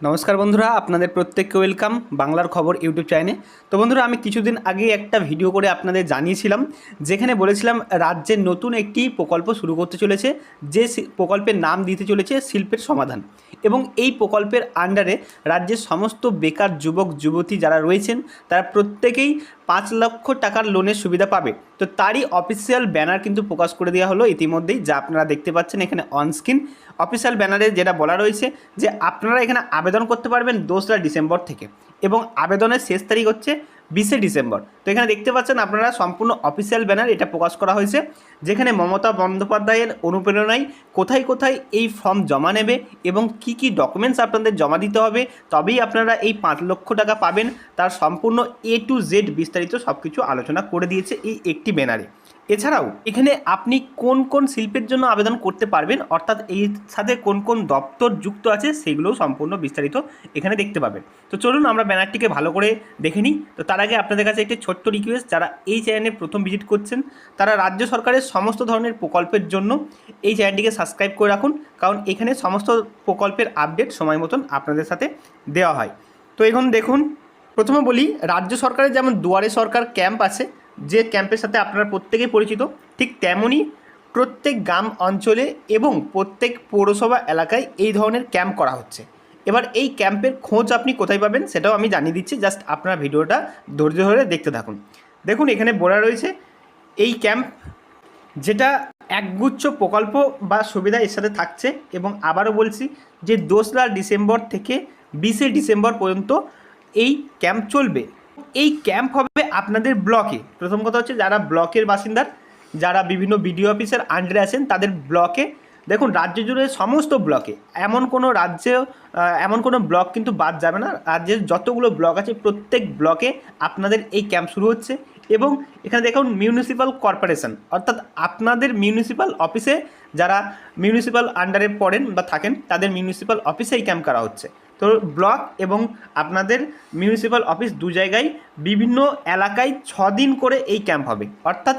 নমস্কার বন্ধুরা, আপনাদের প্রত্যেককে ওয়েলকাম বাংলার খবর ইউটিউব চ্যানেলে তো বন্ধুরা, আমি কিছুদিন আগে একটা ভিডিও করে আপনাদের জানিয়েছিলাম, যেখানে বলেছিলাম রাজ্যের নতুন একটি প্রকল্প শুরু করতে চলেছে, যে প্রকল্পের নাম দিতে চলেছে শিল্পের সমাধান। এবং এই প্রকল্পের আন্ডারে রাজ্যের সমস্ত বেকার যুবক, যুবতী যারা রয়েছেন, তারা প্রত্যেকেই পাঁচ লক্ষ টাকার লোনের সুবিধা পাবে। তো তারই অফিসিয়াল ব্যানার কিন্তু প্রকাশ করে দেওয়া হলো ইতিমধ্যেই, যা আপনারা দেখতে পাচ্ছেন এখানে অনস্ক্রিন অফিসিয়াল ব্যানারে যেটা বলা রয়েছে যে, আপনারা এখানে আবেদন করতে পারবেন দোসরা ডিসেম্বর থেকে এবং আবেদনের শেষ তারিখ হচ্ছে বিশে ডিসেম্বর। তো এখানে দেখতে পাচ্ছেন আপনারা সম্পূর্ণ অফিসিয়াল ব্যানার এটা প্রকাশ করা হয়েছে, যেখানে মমতা বন্দ্যোপাধ্যায়ের অনুপ্রেরণায় কোথায় কোথায় এই ফর্ম জমা নেবে এবং কি কি ডকুমেন্টস আপনাদের জমা দিতে হবে, তবেই আপনারা এই পাঁচ লক্ষ টাকা পাবেন। তার সম্পূর্ণ এ টু জেড বিস্তারিত সব কিছু আলোচনা করে দিয়েছে এই একটি ব্যানারে এছাড়াও, এখানে আপনি কোন কোন শিল্পের জন্য আবেদন করতে পারবেন, অর্থাৎ এই সাথে কোন কোন দপ্তর যুক্ত আছে সেগুলোও সম্পূর্ণ বিস্তারিত এখানে দেখতে পাবেন। তো চলুন আমরা ব্যানারটিকে ভালো করে দেখে নিই। তো তার আগে আপনাদের কাছে একটি ছোট্ট রিকোয়েস্ট যারা এই চ্যানেলে প্রথম ভিজিট করছেন, তারা রাজ্য সরকারের সমস্ত ধরনের প্রকল্পের জন্য এই চ্যানেলটিকে সাবস্ক্রাইব করে রাখুন, কারণ এখানে সমস্ত প্রকল্পের আপডেট সময় মতন আপনাদের সাথে দেওয়া হয়। তো এখন দেখুন, প্রথমে বলি, রাজ্য সরকারের যেমন দুয়ারে সরকার ক্যাম্প আছে, যে ক্যাম্পের সাথে আপনারা প্রত্যেকেই পরিচিত, ঠিক তেমনই প্রত্যেক গ্রাম অঞ্চলে এবং প্রত্যেক পৌরসভা এলাকায় এই ধরনের ক্যাম্প করা হচ্ছে। এবার এই ক্যাম্পের খোঁজ আপনি কোথায় পাবেন সেটাও আমি জানিয়ে দিচ্ছি। জাস্ট আপনারা ভিডিওটা ধৈর্য ধরে দেখতে থাকুন। দেখুন, এখানে বলা রয়েছে। এই ক্যাম্প যেটা একগুচ্ছ প্রকল্প বা সুবিধা এর সাথে থাকছে এবং আবারও বলছি যে দোসরা ডিসেম্বর থেকে বিশে ডিসেম্বর পর্যন্ত এই ক্যাম্প চলবে। এই ক্যাম্প হবে আপনাদের ব্লকে। প্রথম কথা হচ্ছে যারা ব্লকের বাসিন্দার, যারা বিভিন্ন বিডিও অফিসের আন্ডারে আছেন, তাদের ব্লকে দেখুন, রাজ্য জুড়ে সমস্ত ব্লকে, এমন কোনো রাজ্যে এমন কোনো ব্লক কিন্তু বাদ যাবে না। রাজ্যের যতগুলো ব্লক আছে, প্রত্যেক ব্লকে আপনাদের এই ক্যাম্প শুরু হচ্ছে এবং এখানে দেখুন মিউনিসিপ্যাল কর্পোরেশন অর্থাৎ আপনাদের মিউনিসিপ্যাল অফিসে যারা মিউনিসিপ্যাল আন্ডারে পড়েন বা থাকেন, তাদের মিউনিসিপ্যাল অফিসে এই ক্যাম্প করা হচ্ছে। তো ব্লক এবং আপনাদের মিউনিসিপ্যাল অফিস দু জায়গায় বিভিন্ন এলাকায় ছ দিন করে এই ক্যাম্প হবে। অর্থাৎ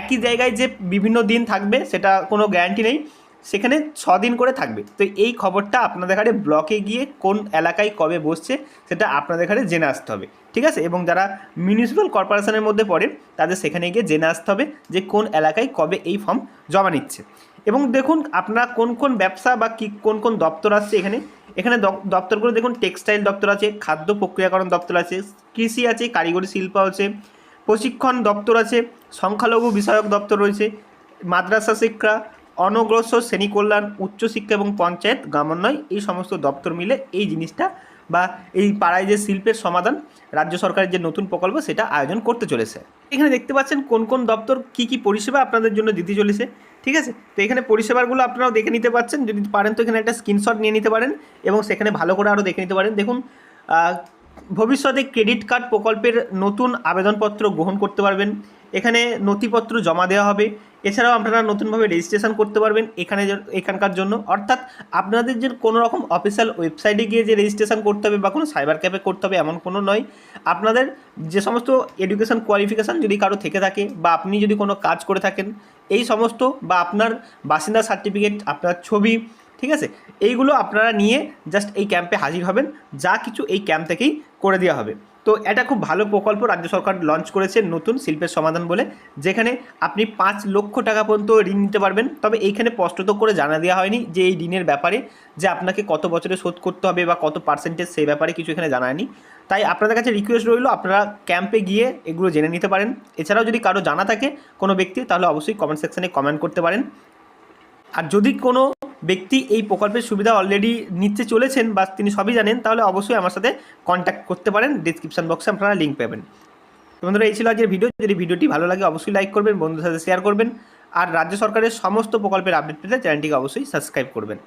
একই জায়গায় যে বিভিন্ন দিন থাকবে, সেটা কোনো গ্যারান্টি নেই। সেখানে ছ দিন করে থাকবে। তো এই খবরটা আপনাদের ঘাড়ে ব্লকে গিয়ে কোন এলাকায় কবে বসছে সেটা আপনাদের ঘাড়ে জেনে আসতে হবে। ঠিক আছে? এবং যারা মিউনিসিপ্যাল কর্পোরেশনের মধ্যে পড়ে তাদের সেখানে গিয়ে জেনে আসতে হবে যে কোন এলাকায় কবে এই ফর্ম জমা নিচ্ছে। এবং দেখুন, আপনারা কোন কোন ব্যবসা বা কি কোন কোন দপ্তর আসছে এখানে? এখানে দপ- দপ্তরগুলো দেখুন টেক্সটাইল দপ্তর আছে, খাদ্য প্রক্রিয়াকরণ দপ্তর আছে, কৃষি আছে, কারিগরি শিল্প আছে, প্রশিক্ষণ দপ্তর আছে, সংখ্যালঘু বিষয়ক দপ্তর রয়েছে, মাদ্রাসা শিক্ষা অনগ্রসর শ্রেণি কল্যাণ উচ্চশিক্ষা এবং পঞ্চায়েত গ্রামোন্নয় এই সমস্ত দপ্তর মিলে এই জিনিসটা বা এই পাড়ায় যে শিল্পের সমাধান রাজ্য সরকারের যে নতুন প্রকল্প, সেটা আয়োজন করতে চলেছে। এখানে দেখতে পাচ্ছেন কোন কোন দপ্তর কি কি পরিষেবা আপনাদের জন্য দিতে চলেছে, ঠিক আছে? তো এখানে পরিষেবাগুলো আপনারাও দেখে নিতে পারছেন যদি পারেন তো এখানে একটা স্ক্রিনশট নিয়ে নিতে পারেন এবং সেখানে ভালো করে আরও দেখে নিতে পারেন। দেখুন ভবিষ্যতে ক্রেডিট কার্ড প্রকল্পের নতুন আবেদনপত্র গ্রহণ করতে পারবেন। এখানে নথিপত্র জমা দেওয়া হবে। এছাড়াও আপনারা নতুনভাবে রেজিস্ট্রেশন করতে পারবেন এখানে এখানকার জন্য। অর্থাৎ আপনাদের যে কোনো রকম অফিসিয়াল ওয়েবসাইটে গিয়ে যে রেজিস্ট্রেশন করতে হবে বা কোনো সাইবার ক্যাফে করতে হবে এমন কোনো নয়। আপনাদের যে সমস্ত এডুকেশন কোয়ালিফিকেশান যদি কারও থেকে থাকে বা আপনি যদি কোনো কাজ করে থাকেন, এই সমস্ত বা আপনার বাসিন্দা সার্টিফিকেট আপনার ছবি ঠিক আছে? এইগুলো আপনারা নিয়ে জাস্ট এই ক্যাম্পে হাজির হবেন। যা কিছু এই ক্যাম্প থেকেই করে দেওয়া হবে। তো এটা খুব ভালো প্রকল্প রাজ্য সরকার লঞ্চ করেছে নতুন শিল্পের সমাধান বলে, যেখানে আপনি পাঁচ লক্ষ টাকা পর্যন্ত ঋণ নিতে পারবেন। তবে এইখানে স্পষ্টত করে জানা দেওয়া হয়নি যে এই ঋণের ব্যাপারে যে আপনাকে কত বছরে শোধ করতে হবে বা কত পার্সেন্টেজ সেই ব্যাপারে কিছু এখানে জানায়নি তাই আপনাদের কাছে রিকোয়েস্ট রইল, আপনারা ক্যাম্পে গিয়ে এগুলো জেনে নিতে পারেন। এছাড়াও যদি কারও জানা থাকে কোনো ব্যক্তি, তাহলে অবশ্যই কমেন্ট সেকশনে কমেন্ট করতে পারেন। আর যদি কোনো ব্যক্তি এই প্রকল্পের সুবিধা অলরেডি নিতে চলেছেন বা তিনি সবই জানেন, তাহলে অবশ্যই আমার সাথে কন্ট্যাক্ট করতে পারেন। ডিসক্রিপশান বক্সে আপনারা লিঙ্ক পাবেন। তো বন্ধুরা, এই ছিল আজকের ভিডিও যদি ভিডিওটি ভালো লাগে, অবশ্যই লাইক করবেন, বন্ধুদের সাথে শেয়ার করবেন। আর রাজ্য সরকারের সমস্ত প্রকল্পের আপডেট পেতে চ্যানেলটিকে অবশ্যই সাবস্ক্রাইব করবেন।